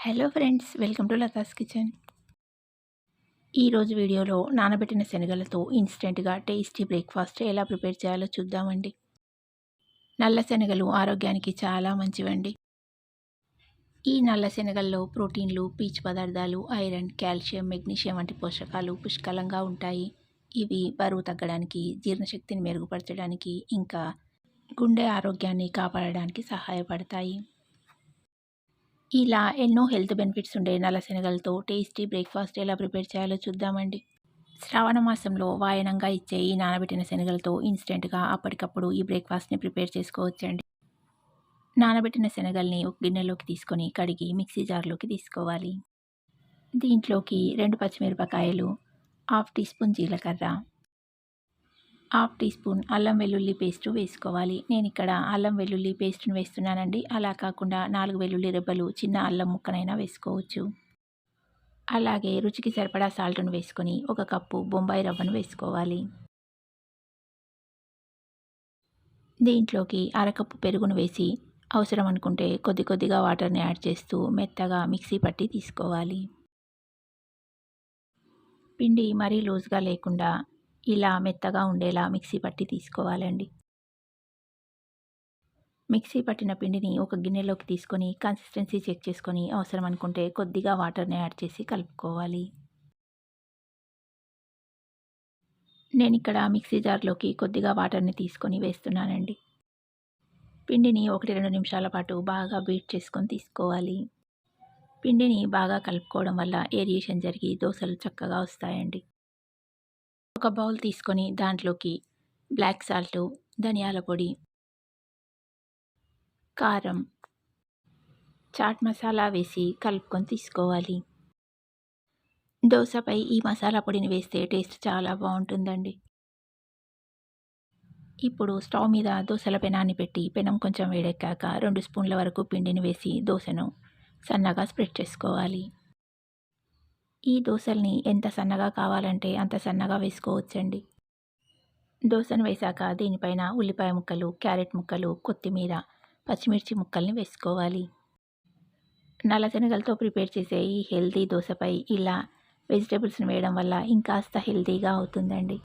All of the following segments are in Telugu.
Hello friends welcome to Latha's kitchen. ఈరోజు వీడియోలో నానబెట్టిన శనగలతో ఇన్స్టెంట్గా టేస్టీ బ్రేక్ఫాస్ట్ ఎలా ప్రిపేర్ చేయాలో చూద్దామండి. నల్ల శనగలు ఆరోగ్యానికి చాలా మంచివండి. ఈ నల్ల శనగల్లో ప్రోటీన్లు పీచు పదార్థాలు ఐరన్ కాల్షియం మెగ్నీషియం వంటి పోషకాలు పుష్కలంగా ఉంటాయి. ఇవి బరువు తగ్గడానికి జీర్ణశక్తిని మెరుగుపరచడానికి ఇంకా గుండె ఆరోగ్యాన్ని కాపాడడానికి సహాయపడతాయి. ఇలా ఎన్నో హెల్త్ బెనిఫిట్స్ ఉండే నల్లశనగలతో టేస్టీ బ్రేక్ఫాస్ట్ ఎలా ప్రిపేర్ చేయాలో చూద్దామండి. శ్రావణ మాసంలో వాయనంగా ఇచ్చే ఈ నానబెట్టిన శనగలతో ఇన్స్టెంట్గా అప్పటికప్పుడు ఈ బ్రేక్ఫాస్ట్ని ప్రిపేర్ చేసుకోవచ్చండి. నానబెట్టిన శనగల్ని ఒక గిన్నెలోకి తీసుకొని కడిగి మిక్సీ జార్లోకి తీసుకోవాలి. దీంట్లోకి రెండు పచ్చిమిరపకాయలు హాఫ్ టీ స్పూన్ జీలకర్ర హాఫ్ టీ స్పూన్ అల్లం వెల్లుల్లి పేస్ట్ వేసుకోవాలి. నేను ఇక్కడ అల్లం వెల్లుల్లి పేస్ట్ని వేస్తున్నానండి. అలా కాకుండా నాలుగు వెల్లుల్లి రెబ్బలు చిన్న అల్లం ముక్కనైనా వేసుకోవచ్చు. అలాగే రుచికి సరిపడా సాల్ట్ను వేసుకొని ఒక కప్పు బొంబాయి రవ్వను వేసుకోవాలి. దీంట్లోకి అరకప్పు పెరుగును వేసి అవసరం అనుకుంటే కొద్ది కొద్దిగా వాటర్ని యాడ్ చేస్తూ మెత్తగా మిక్సీ పట్టి తీసుకోవాలి. పిండి మరీ లూజ్గా లేకుండా ఇలా మెత్తగా ఉండేలా మిక్సీ పట్టి తీసుకోవాలండి. మిక్సీ పట్టిన పిండిని ఒక గిన్నెలోకి తీసుకొని కన్సిస్టెన్సీ చెక్ చేసుకొని అవసరం అనుకుంటే కొద్దిగా వాటర్ని యాడ్ చేసి కలుపుకోవాలి. నేను ఇక్కడ మిక్సీ జార్లోకి కొద్దిగా వాటర్ని తీసుకొని వేస్తున్నానండి. పిండిని ఒకటి రెండు నిమిషాల పాటు బాగా బీట్ చేసుకొని తీసుకోవాలి. పిండిని బాగా కలుపుకోవడం వల్ల ఏరియేషన్ జరిగి దోశలు చక్కగా వస్తాయండి. ఒక బౌల్ తీసుకొని దాంట్లోకి బ్లాక్ సాల్ట్ ధనియాల పొడి కారం చాట్ మసాలా వేసి కలుపుకొని తీసుకోవాలి. దోశపై ఈ మసాలా పొడిని వేస్తే టేస్ట్ చాలా బాగుంటుందండి. ఇప్పుడు స్టవ్ మీద దోశల పెనాన్ని పెట్టి పెనం కొంచెం వేడెక్కాక రెండు స్పూన్ల వరకు పిండిని వేసి దోశను సన్నగా స్ప్రెడ్ చేసుకోవాలి. ఈ దోశల్ని ఎంత సన్నగా కావాలంటే అంత సన్నగా వేసుకోవచ్చండి. దోశను వేశాక దీనిపైన ఉల్లిపాయ ముక్కలు క్యారెట్ ముక్కలు కొత్తిమీర పచ్చిమిర్చి ముక్కల్ని వేసుకోవాలి. నల్ల శనగలతో ప్రిపేర్ చేసే ఈ హెల్తీ దోశపై ఇలా వెజిటేబుల్స్ని వేయడం వల్ల ఇంకాస్త హెల్తీగా అవుతుందండి.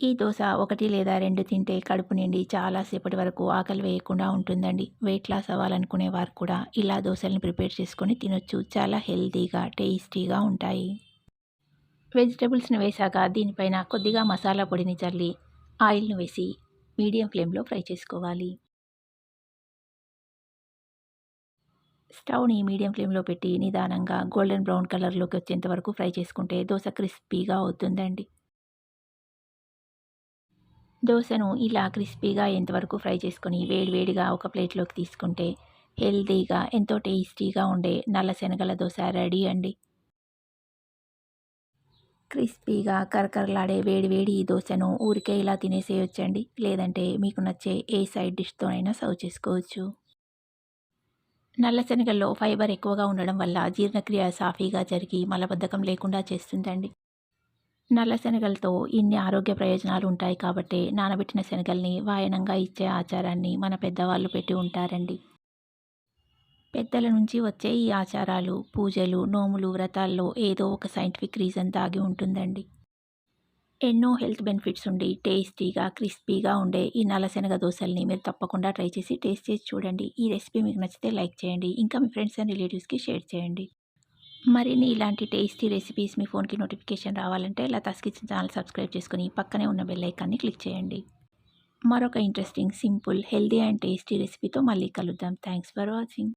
ఈ దోశ ఒకటి లేదా రెండు తింటే కడుపు నిండి చాలాసేపటి వరకు ఆకలి వేయకుండా ఉంటుందండి. వెయిట్ లాస్ అవ్వాలనుకునే వారు కూడా ఇలా దోశలను ప్రిపేర్ చేసుకొని తినొచ్చు. చాలా హెల్తీగా టేస్టీగా ఉంటాయి. వెజిటేబుల్స్ని వేశాక దీనిపైన కొద్దిగా మసాలా పొడిని చల్లి ఆయిల్ను వేసి మీడియం ఫ్లేమ్లో ఫ్రై చేసుకోవాలి. స్టవ్ని మీడియం ఫ్లేమ్లో పెట్టి నిదానంగా గోల్డెన్ బ్రౌన్ కలర్లోకి వచ్చేంత వరకు ఫ్రై చేసుకుంటే దోశ క్రిస్పీగా అవుతుందండి. దోశను ఇలా క్రిస్పీగా ఎంతవరకు ఫ్రై చేసుకొని వేడివేడిగా ఒక ప్లేట్లోకి తీసుకుంటే హెల్తీగా ఎంతో టేస్టీగా ఉండే నల్ల శనగల దోశ రెడీ అండి. క్రిస్పీగా కరకరలాడే వేడివేడి ఈ దోశను ఊరికే ఇలా తినేసేయొచ్చండి. లేదంటే మీకు నచ్చే ఏ సైడ్ డిష్తో అయినా సర్వ్ చేసుకోవచ్చు. నల్ల శనగల్లో ఫైబర్ ఎక్కువగా ఉండడం వల్ల జీర్ణక్రియ సాఫీగా జరిగి మలబద్ధకం లేకుండా చేస్తుందండి. నల్ల శనగలతో ఇన్ని ఆరోగ్య ప్రయోజనాలు ఉంటాయి కాబట్టి నానబెట్టిన శనగల్ని వాయనంగా ఇచ్చే ఆచారాన్ని మన పెద్దవాళ్ళు పెట్టి ఉంటారండి. పెద్దల నుంచి వచ్చే ఈ ఆచారాలు పూజలు నోములు వ్రతాల్లో ఏదో ఒక సైంటిఫిక్ రీజన్ దాగి ఉంటుందండి. ఎన్నో హెల్త్ బెనిఫిట్స్ ఉండి టేస్టీగా క్రిస్పీగా ఉండే ఈ నల్లశనగ దోశల్ని మీరు తప్పకుండా ట్రై చేసి టేస్ట్ చేసి చూడండి. ఈ రెసిపీ మీకు నచ్చితే లైక్ చేయండి. ఇంకా మీ ఫ్రెండ్స్ అండ్ రిలేటివ్స్కి షేర్ చేయండి. మరిన్ని ఇలాంటి టేస్టీ రెసిపీస్ మీ ఫోన్కి నోటిఫికేషన్ రావాలంటే లతాస్ కిచెన్ ఛానల్ సబ్స్క్రైబ్ చేసుకుని పక్కనే ఉన్న బెల్ ఐకాన్ని క్లిక్ చేయండి. మరొక interesting simple healthy and tasty రెసిపీతో మళ్ళీ కలుద్దాం. Thanks for watching.